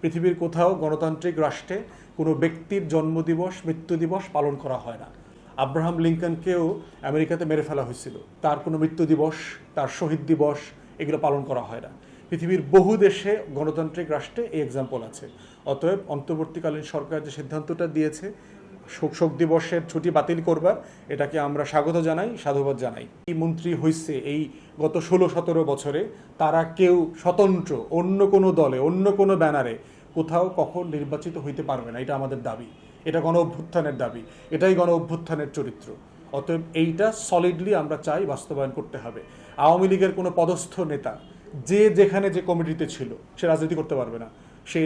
পৃথিবীর কোথাও গণতান্ত্রিক রাষ্ট্রে কোনো ব্যক্তির জন্মদিবস মৃত্যু দিবস পালন করা হয় না। আব্রাহাম লিঙ্কনকেও আমেরিকাতে মেরে ফেলা হয়েছিল। তার কোনো মৃত্যু দিবস তার শহীদ দিবস এগুলো পালন করা হয় না। পৃথিবীর বহু দেশে গণতান্ত্রিক রাষ্ট্রে এই এক্সাম্পল আছে। অতএব অন্তর্বর্তীকালীন সরকার যে সিদ্ধান্তটা দিয়েছে শোক শোক দিবসের ছুটি বাতিল করবার, এটাকে আমরা স্বাগত জানাই, সাধুবাদ জানাই। এই মন্ত্রী হয়েছে এই গত ষোলো সতেরো বছরে, তারা কেউ স্বতন্ত্র, অন্য কোনো দলে, অন্য কোনো ব্যানারে কোথাও কখন নির্বাচিত হইতে পারবে না, এটা আমাদের দাবি। এটা গণ অভ্যুত্থানের দাবি, এটাই গণ অভ্যুত্থানের চরিত্র। অতএব এইটা সলিডলি আমরা চাই বাস্তবায়ন করতে হবে। আওয়ামী লীগের কোনো পদস্থ নেতা, যে যেখানে যে কমিটিতে ছিল, সে রাজনীতি করতে পারবে না, সে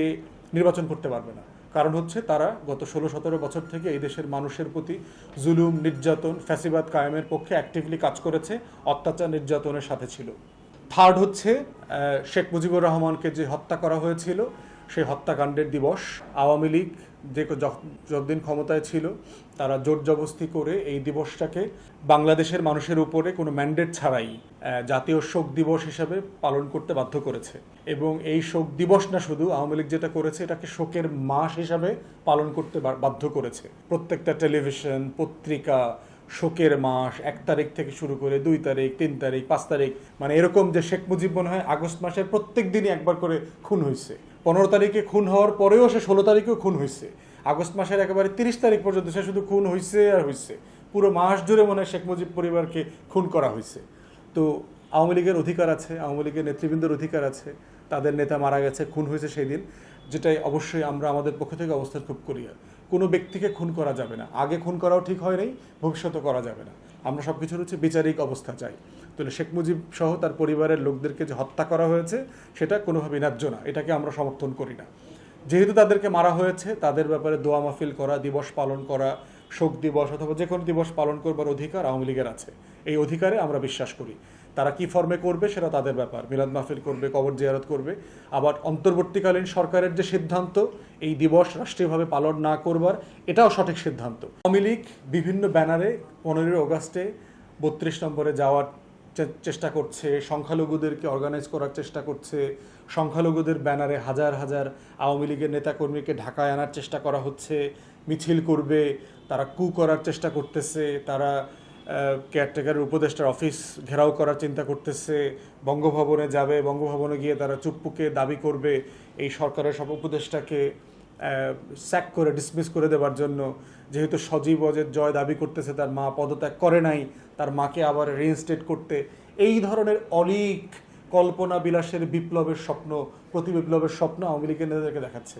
নির্বাচন করতে পারবে না। কারণ হচ্ছে তারা গত ষোলো সতেরো বছর থেকে এই দেশের মানুষের প্রতি জুলুম, নির্যাতন, ফ্যাসিবাদ কায়েমের পক্ষে অ্যাক্টিভলি কাজ করেছে, অত্যাচার, নির্যাতনের সাথে ছিল। থার্ড হচ্ছে শেখ মুজিবুর রহমানকে যে হত্যা করা হয়েছিল, সেই হত্যাকাণ্ডের দিবস। আওয়ামী লীগ যে যতদিন ক্ষমতায় ছিল, তারা জোর জবস্তি করে এই দিবসটাকে বাংলাদেশের মানুষের উপরে কোনো ম্যান্ডেট ছাড়াই জাতীয় শোক দিবস হিসাবে পালন করতে বাধ্য করেছে। এবং এই শোক দিবস না শুধু আওয়ামী লীগ যেটা করেছে, এটাকে শোকের মাস হিসাবে পালন করতে বাধ্য করেছে। প্রত্যেকটা টেলিভিশন, পত্রিকা, শোকের মাস, এক তারিখ থেকে শুরু করে দুই তারিখ, তিন তারিখ, পাঁচ তারিখ মানে এরকম যে শেখ মুজিব মনে হয় আগস্ট মাসের প্রত্যেক দিনই একবার করে খুন হয়েছে পনেরো তারিখে খুন হওয়ার পরেও সে ষোলো তারিখেও খুন হয়েছে আগস্ট মাসের একেবারে তিরিশ তারিখ পর্যন্ত সে শুধু খুন হয়েছে আর হয়েছে পুরো মাস জুড়ে মনে শেখ মুজিব পরিবারকে খুন করা হয়েছে তো আওয়ামী লীগের অধিকার আছে, আওয়ামী লীগের নেতৃবৃন্দের অধিকার আছে, তাদের নেতা মারা গেছে, খুন হয়েছে সেই দিন, যেটাই অবশ্যই আমরা আমাদের পক্ষ থেকে অবস্থান খুব করি। কোনো ব্যক্তিকে খুন করা যাবে না। আগে খুন করাও ঠিক হয় নাই ভবিষ্যতে করা যাবে না। আমরা সব কিছুর হচ্ছে বিচারিক অবস্থা চাই। তাহলে শেখ মুজিব সহ তার পরিবারের লোকদেরকে যে হত্যা করা হয়েছে, সেটা কোনোভাবে ন্যায্য না। এটাকে আমরা সমর্থন করি না। যেহেতু তাদেরকে মারা হয়েছে, তাদের ব্যাপারে দোয়া মাহফিল করা, দিবস পালন করা, শোক দিবস অথবা যে কোনো দিবস পালন করবার অধিকার আওয়ামী লীগের আছে। এই অধিকারে আমরা বিশ্বাস করি। তারা কি ফর্মে করবে সেটা তাদের ব্যাপার। মিলাদ মাহফিল করবে, কবর জিয়ারত করবে। আবার অন্তর্বর্তীকালীন সরকারের যে সিদ্ধান্ত, এই দিবস রাষ্ট্রীয়ভাবে পালন না করবার, এটাও সঠিক সিদ্ধান্ত। আওয়ামী লীগ বিভিন্ন ব্যানারে পনেরোই অগাস্টে বত্রিশ নম্বরে যাওয়ার চেষ্টা করছে, সংখ্যালঘুদেরকে অর্গানাইজ করার চেষ্টা করছে, সংখ্যালঘুদের ব্যানারে হাজার হাজার আওয়ামী লীগের নেতাকর্মীকে ঢাকায় আনার চেষ্টা করা হচ্ছে, মিছিল করবে, তারা কু করার চেষ্টা করতেছে, তারা কেয়ারটেকারের উপদেষ্টার অফিস ঘেরাও করার চিন্তা করতেছে, বঙ্গভবনে যাবে, বঙ্গভবনে গিয়ে তারা চুপ্পুকে দাবি করবে, এই সরকারের সব উপদেষ্টাকে স্যাক করে ডিসমিস করে দেওয়ার জন্য। যেহেতু সজীব অজের জয় দাবি করতেছে, তার মা পদত্যাগ করে নাই, তার মাকে আবার রিইনস্টেট করতে। এই ধরনের অলিক কল্পনা বিলাসের বিপ্লবের স্বপ্ন প্রতি বিপ্লবের স্বপ্ন আওয়ামী লীগের নেতাদেরকে দেখাচ্ছে।